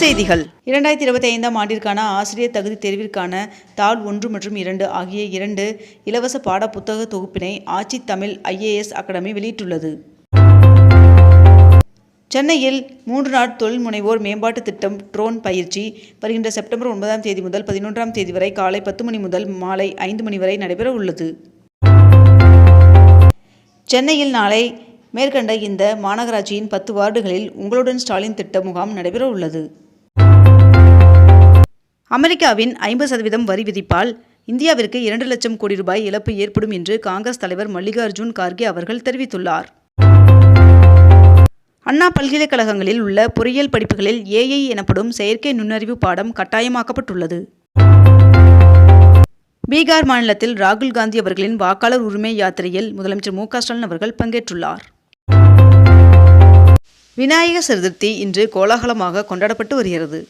செய்திகள். இரண்டாயிரத்தி இருபத்தி ஐந்தாம் ஆண்டிற்கான ஆசிரியர் தகுதி தேர்விற்கான தாள் ஒன்று மற்றும் இரண்டு ஆகிய இரண்டு இலவச பாட புத்தக தொகுப்பினை ஆட்சி தமிழ் ஐஏஎஸ் அகாடமி வெளியிட்டுள்ளது. சென்னையில் மூன்று நாள் தொழில் முனைவோர் மேம்பாட்டு திட்டம் ட்ரோன் பயிற்சி வருகின்ற செப்டம்பர் ஒன்பதாம் தேதி முதல் பதினொன்றாம் தேதி வரை காலை பத்து மணி முதல் மாலை ஐந்து மணி வரை நடைபெற உள்ளது. சென்னையில் நாளை மேற்கண்ட இந்த மாநகராட்சியின் பத்து வார்டுகளில் உங்களுடன் ஸ்டாலின் திட்ட முகாம் நடைபெற உள்ளது. அமெரிக்காவின் ஐம்பது சதவீதம் வரி விதிப்பால் இந்தியாவிற்கு இரண்டு லட்சம் கோடி ரூபாய் இழப்பு ஏற்படும் என்று காங்கிரஸ் தலைவர் மல்லிகார்ஜுன் கார்கே அவர்கள் தெரிவித்துள்ளார். அண்ணா பல்கலைக்கழகங்களில் உள்ள பொறியியல் படிப்புகளில் ஏஐ எனப்படும் செயற்கை நுண்ணறிவு பாடம் கட்டாயமாக்கப்பட்டுள்ளது. பீகார் மாநிலத்தில் ராகுல் காந்தி அவர்களின் வாக்காளர் உரிமை யாத்திரையில் முதலமைச்சர் மு ஸ்டாலின் அவர்கள் பங்கேற்றுள்ளார். விநாயகர் சதுர்த்தி இன்று கோலாகலமாக கொண்டாடப்பட்டு வருகிறது.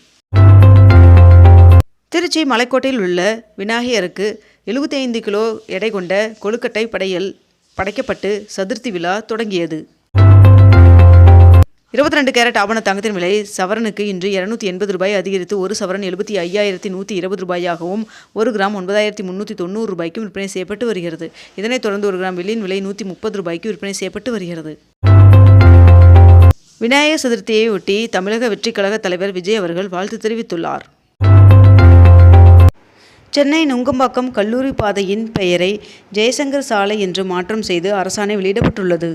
திருச்சி மலைக்கோட்டையில் உள்ள விநாயகருக்கு 75 கிலோ எடை கொண்ட கொழுக்கட்டை படையல் படைக்கப்பட்டு சதுர்த்தி விழா தொடங்கியது. இருபத்தி ரெண்டு கேரட் ஆபண தங்கத்தின் விலை சவரனுக்கு இன்று இருநூத்தி எண்பது ரூபாய் அதிகரித்து ஒரு சவரன் எழுபத்தி ஐயாயிரத்தி நூற்றி இருபது ரூபாயாகவும் ஒரு கிராம் ஒன்பதாயிரத்தி முந்நூற்றி தொண்ணூறு ரூபாய்க்கும் விற்பனை செய்யப்பட்டு வருகிறது. இதனைத் தொடர்ந்து ஒரு கிராம் வெள்ளியின் விலை நூற்றி முப்பது ரூபாய்க்கு விற்பனை செய்யப்பட்டு வருகிறது. விநாயகர் சதுர்த்தியை ஒட்டி தமிழக வெற்றிக் கழக தலைவர் விஜய் அவர்கள் வாழ்த்து தெரிவித்துள்ளார். சென்னை நுங்கம்பாக்கம் கல்லூரி பாதையின் பெயரை ஜெயசங்கர் சாலை என்று மாற்றம் செய்து அரசாணை வெளியிடப்பட்டுள்ளது.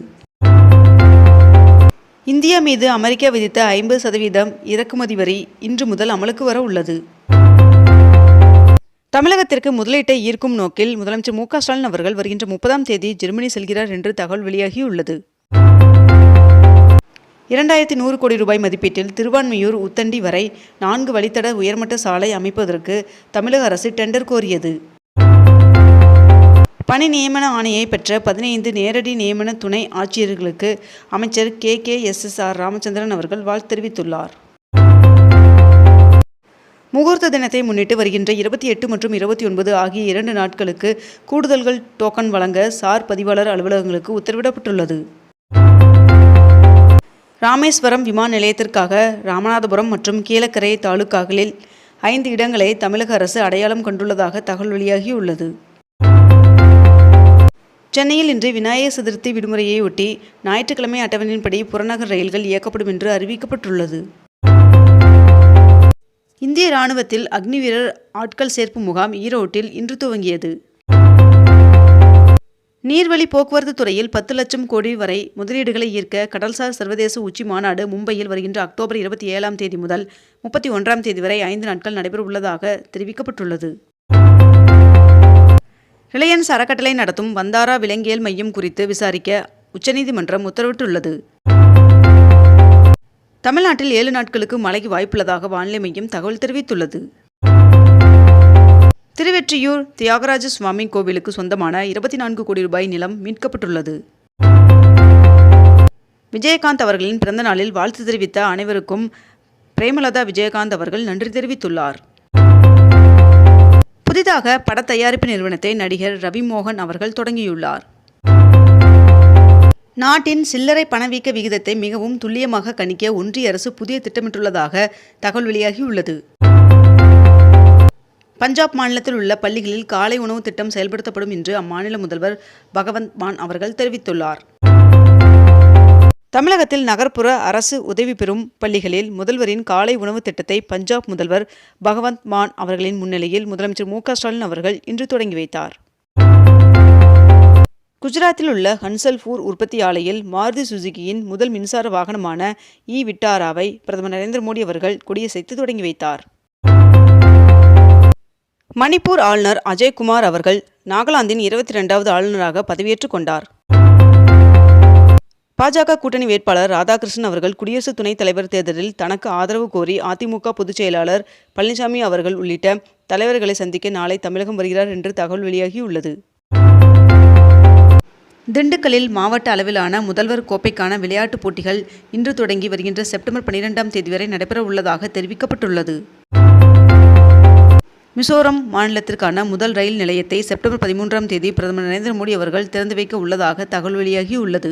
இந்தியா மீது அமெரிக்கா விதித்த ஐம்பது சதவீதம் இறக்குமதி வரி இன்று முதல் அமலுக்கு வர உள்ளது. தமிழகத்திற்கு முதலீட்டை ஈர்க்கும் நோக்கில் முதலமைச்சர் மு க ஸ்டாலின் அவர்கள் வருகின்ற முப்பதாம் தேதி ஜெர்மனி செல்கிறார் என்று தகவல் வெளியாகியுள்ளது. இரண்டாயிரத்தி நூறு கோடி ரூபாய் மதிப்பீட்டில் திருவான்மியூர் உத்தண்டி வரை நான்கு வழித்தட உயர்மட்ட சாலை அமைப்பதற்கு தமிழக அரசு டெண்டர் கோரியது. பணி நியமன ஆணையை பெற்ற பதினைந்து நேரடி நியமன துணை ஆட்சியர்களுக்கு அமைச்சர் K. K. S. S. R. Ramachandran அவர்கள் வாழ்த்து தெரிவித்துள்ளார். முகூர்த்த தினத்தை முன்னிட்டு வருகின்ற இருபத்தி எட்டு மற்றும் இருபத்தி ஒன்பது ஆகிய இரண்டு நாட்களுக்கு கூடுதல்கள் டோக்கன் வழங்க சார் பதிவாளர் அலுவலகங்களுக்கு உத்தரவிடப்பட்டுள்ளது. ராமேஸ்வரம் விமான நிலையத்திற்காக ராமநாதபுரம் மற்றும் கீழக்கரை தாலுக்காக்களில் ஐந்து இடங்களை தமிழக அரசு அடையாளம் கண்டுள்ளதாக தகவல் வெளியாகியுள்ளது. சென்னையில் இன்று விநாயகர் சதுர்த்தி விடுமுறையை ஒட்டி ஞாயிற்றுக்கிழமை அட்டவணையின்படி புறநகர் ரயில்கள் இயக்கப்படும் என்று அறிவிக்கப்பட்டுள்ளது. இந்திய ராணுவத்தில் அக்னி வீரர் ஆட்கள் சேர்ப்பு முகாம் ஈரோட்டில் இன்று துவங்கியது. நீர்வழி போக்குவரத்து துறையில் பத்து லட்சம் கோடி வரை முதலீடுகளை ஈர்க்க கடல்சார் சர்வதேச உச்சி மாநாடு மும்பையில் வருகின்ற அக்டோபர் இருபத்தி ஏழாம் தேதி முதல் முப்பத்தி ஒன்றாம் தேதி வரை ஐந்து நாட்கள் நடைபெறவுள்ளதாக தெரிவிக்கப்பட்டுள்ளது. ரிலையன்ஸ் அறக்கட்டளை நடத்தும் வந்தாரா விலங்கியல் மையம் குறித்து விசாரிக்க உச்சநீதிமன்றம் உத்தரவிட்டுள்ளது. தமிழ்நாட்டில் ஏழு நாட்களுக்கு மழைக்கு வாய்ப்புள்ளதாக வானிலை மையம் தகவல் தெரிவித்துள்ளது. திருவெற்றியூர் தியாகராஜ சுவாமி கோவிலுக்கு சொந்தமான இருபத்தி நான்கு கோடி ரூபாய் நிலம் மீட்கப்பட்டுள்ளது. விஜயகாந்த் அவர்களின் பிறந்த நாளில் வாழ்த்து தெரிவித்த அனைவருக்கும் பிரேமலதா விஜயகாந்த் அவர்கள் நன்றி தெரிவித்துள்ளார். புதிதாக பட தயாரிப்பு நிறுவனத்தை நடிகர் ரவி மோகன் அவர்கள் தொடங்கியுள்ளார். நாட்டின் சில்லறை பணவீக்க விகிதத்தை மிகவும் துல்லியமாக கணிக்க ஒன்றிய அரசு புதிய திட்டமிட்டுள்ளதாக தகவல் வெளியாகியுள்ளது. பஞ்சாப் மாநிலத்தில் உள்ள பள்ளிகளில் காலை உணவு திட்டம் செயல்படுத்தப்படும் என்று அம்மாநில முதல்வர் பகவந்த் மான் அவர்கள் தெரிவித்துள்ளார். தமிழகத்தில் நகர்ப்புற அரசு உதவி பெறும் பள்ளிகளில் முதல்வரின் காலை உணவு திட்டத்தை பஞ்சாப் முதல்வர் பகவந்த் மான் அவர்களின் முன்னிலையில் முதலமைச்சர் மு ஸ்டாலின் அவர்கள் இன்று தொடங்கி வைத்தார். குஜராத்தில் உள்ள ஹன்சல்பூர் உற்பத்தி ஆலையில் மாருதி சுசுகியின் முதல் மின்சார வாகனமான இ விட்டாராவை பிரதமர் நரேந்திர மோடி அவர்கள் கொடியசைத்து தொடங்கி வைத்தார். மணிப்பூர் ஆளுநர் அஜய்குமார் அவர்கள் நாகாலாந்தின் இருபத்தி ரெண்டாவது ஆளுநராக பதவியேற்றுக் கொண்டார். பாஜக கூட்டணி வேட்பாளர் ராதாகிருஷ்ணன் அவர்கள் குடியரசு துணைத் தலைவர் தேர்தலில் தனக்கு ஆதரவு கோரி அதிமுக பொதுச் செயலாளர் பழனிசாமி அவர்கள் உள்ளிட்ட தலைவர்களை சந்திக்க நாளை தமிழகம் வருகிறார் என்று தகவல் வெளியாகியுள்ளது. திண்டுக்கல்லில் மாவட்ட அளவிலான முதல்வர் கோப்பைக்கான விளையாட்டுப் போட்டிகள் இன்று தொடங்கி வருகின்ற செப்டம்பர் பனிரெண்டாம் தேதி வரை நடைபெற உள்ளதாக தெரிவிக்கப்பட்டுள்ளது. மிசோரம் மாநிலத்திற்கான முதல் ரயில் நிலையத்தை செப்டம்பர் பதிமூன்றாம் தேதி பிரதமர் நரேந்திர மோடி அவர்கள் திறந்து வைக்க உள்ளதாக தகவல் வெளியாகியுள்ளது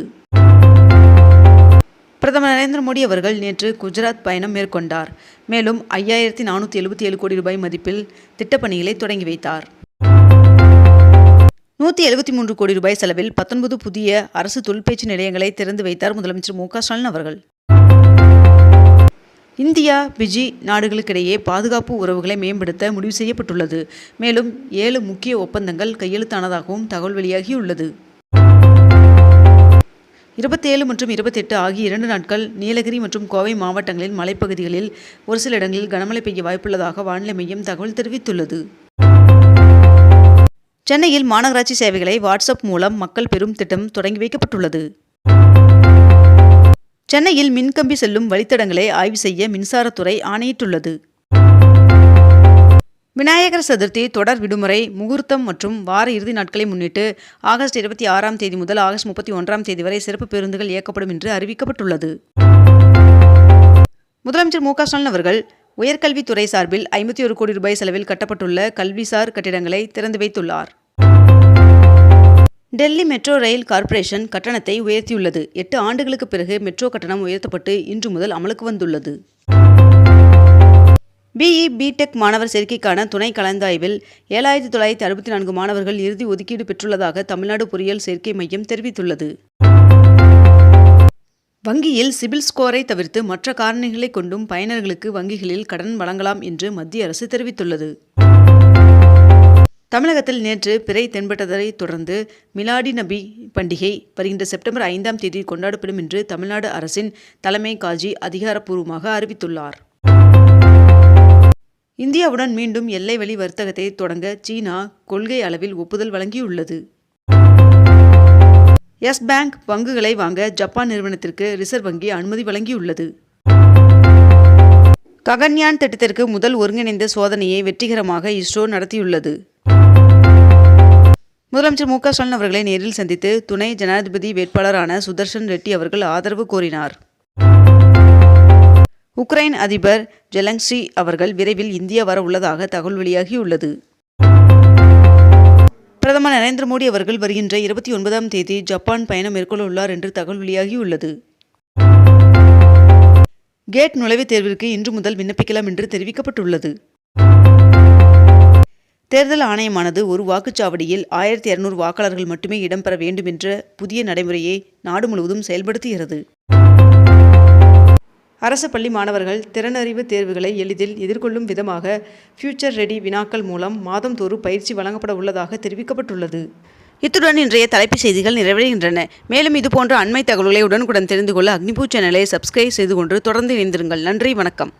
பிரதமர் நரேந்திர மோடி அவர்கள் நேற்று குஜராத் பயணம் மேற்கொண்டார். மேலும் ஐயாயிரத்தி நானூற்றி எழுபத்தி ஏழு கோடி ரூபாய் மதிப்பில் திட்டப்பணிகளை தொடங்கி வைத்தார். நூற்றி எழுபத்தி மூன்று கோடி ரூபாய் செலவில் பத்தொன்பது புதிய அரசு தொழிற்பயிற்சி நிலையங்களை திறந்து வைத்தார் முதலமைச்சர் மு க ஸ்டாலின் அவர்கள். இந்தியா பிஜி நாடுகளுக்கிடையே பாதுகாப்பு உறவுகளை மேம்படுத்த முடிவு செய்யப்பட்டுள்ளது. மேலும் ஏழு முக்கிய ஒப்பந்தங்கள் கையெழுத்தானதாகவும் தகவல் வெளியாகியுள்ளது. இருபத்தேழு மற்றும் இருபத்தெட்டு ஆகிய இரண்டு நாட்கள் நீலகிரி மற்றும் கோவை மாவட்டங்களின் மலைப்பகுதிகளில் ஒரு சில இடங்களில் கனமழை பெய்ய வாய்ப்புள்ளதாக வானிலை மையம் தகவல் தெரிவித்துள்ளது. சென்னையில் மாநகராட்சி சேவைகளை வாட்ஸ்அப் மூலம் மக்கள் பெறும் திட்டம் தொடங்கி வைக்கப்பட்டுள்ளது. சென்னையில் மின்கம்பி செல்லும் வழித்தடங்களை ஆய்வு செய்ய மின்சாரத்துறை ஆணையிட்டுள்ளது. விநாயகர் சதுர்த்தி தொடர் விடுமுறை முகூர்த்தம் மற்றும் வார இறுதி நாட்களை முன்னிட்டு ஆகஸ்ட் இருபத்தி ஆறாம் தேதி முதல் ஆகஸ்ட் முப்பத்தி ஒன்றாம் தேதி வரை சிறப்பு பேருந்துகள் இயக்கப்படும் என்று அறிவிக்கப்பட்டுள்ளது. முதலமைச்சர் மு க ஸ்டாலின் அவர்கள் உயர்கல்வித்துறை சார்பில் ஐம்பத்தி ஒரு கோடி ரூபாய் செலவில் கட்டப்பட்டுள்ள கல்விசார் கட்டிடங்களை திறந்து வைத்துள்ளார். டெல்லி மெட்ரோ ரயில் கார்ப்பரேஷன் கட்டணத்தை உயர்த்தியுள்ளது. எட்டு ஆண்டுகளுக்கு பிறகு மெட்ரோ கட்டணம் உயர்த்தப்பட்டு இன்று முதல் அமலுக்கு வந்துள்ளது. பிஇ பிடெக் மாணவர் சேர்க்கைக்கான துணை கலந்தாய்வில் ஏழாயிரத்தி தொள்ளாயிரத்தி அறுபத்தி நான்கு மாணவர்கள் இறுதி ஒதுக்கீடு பெற்றுள்ளதாக தமிழ்நாடு பொறியியல் சேர்க்கை மையம் தெரிவித்துள்ளது. வங்கியில் சிபில் ஸ்கோரை தவிர்த்து மற்ற காரணிகளை கொண்டும் பயனர்களுக்கு வங்கிகளில் கடன் வழங்கலாம் என்று மத்திய அரசு தெரிவித்துள்ளது. தமிழகத்தில் நேற்று பிறை தென்பட்டதை தொடர்ந்து மிலாடி நபி பண்டிகை வருகின்ற செப்டம்பர் ஐந்தாம் தேதி கொண்டாடப்படும் என்று தமிழ்நாடு அரசின் தலைமை காஜி அதிகாரப்பூர்வமாக அறிவித்துள்ளார். இந்தியாவுடன் மீண்டும் எல்லை வழி வர்த்தகத்தை தொடங்க சீனா கொள்கை அளவில் ஒப்புதல் வழங்கியுள்ளது. எஸ் பேங்க் பங்குகளை வாங்க ஜப்பான் நிறுவனத்திற்கு ரிசர்வ் வங்கி அனுமதி வழங்கியுள்ளது. ககன்யான் திட்டத்திற்கு முதல் ஒருங்கிணைந்த சோதனையை வெற்றிகரமாக இஸ்ரோ நடத்தியுள்ளது. முதலமைச்சர் மு க ஸ்டாலின் அவர்களை நேரில் சந்தித்து துணை ஜனாதிபதி வேட்பாளரான சுதர்ஷன் ரெட்டி அவர்கள் ஆதரவு கோரினார். உக்ரைன் அதிபர் ஜெலன்ஸ்கி அவர்கள் விரைவில் இந்தியா வர உள்ளதாக தகவல் வெளியாகியுள்ளது. பிரதமர் நரேந்திர மோடி அவர்கள் வருகின்ற இருபத்தி ஒன்பதாம் தேதி ஜப்பான் பயணம் மேற்கொள்ள உள்ளார் என்று தகவல் வெளியாகியுள்ளது. கேட் நுழைவுத் தேர்விற்கு இன்று முதல் விண்ணப்பிக்கலாம் என்று தெரிவிக்கப்பட்டுள்ளது. தேர்தல் ஆணையமானது ஒரு வாக்குச்சாவடியில் ஆயிரத்தி இரநூறு வாக்காளர்கள் மட்டுமே இடம்பெற வேண்டும் என்ற புதிய நடைமுறையை நாடு முழுவதும் செயல்படுத்துகிறது. அரசு பள்ளி மாணவர்கள் திறனறிவு தேர்வுகளை எளிதில் எதிர்கொள்ளும் விதமாக ஃபியூச்சர் ரெடி வினாக்கள் மூலம் மாதந்தோறும் பயிற்சி வழங்கப்பட உள்ளதாக தெரிவிக்கப்பட்டுள்ளது. இத்துடன் இன்றைய தலைப்புச் செய்திகள் நிறைவடைகின்றன. மேலும் இதுபோன்ற அண்மை தகவல்களை உடனுக்குடன் தெரிந்து கொள்ள அக்னிபூ சேனலை சப்ஸ்கிரைப் செய்து கொண்டு தொடர்ந்து இணைந்திருங்கள். நன்றி வணக்கம்.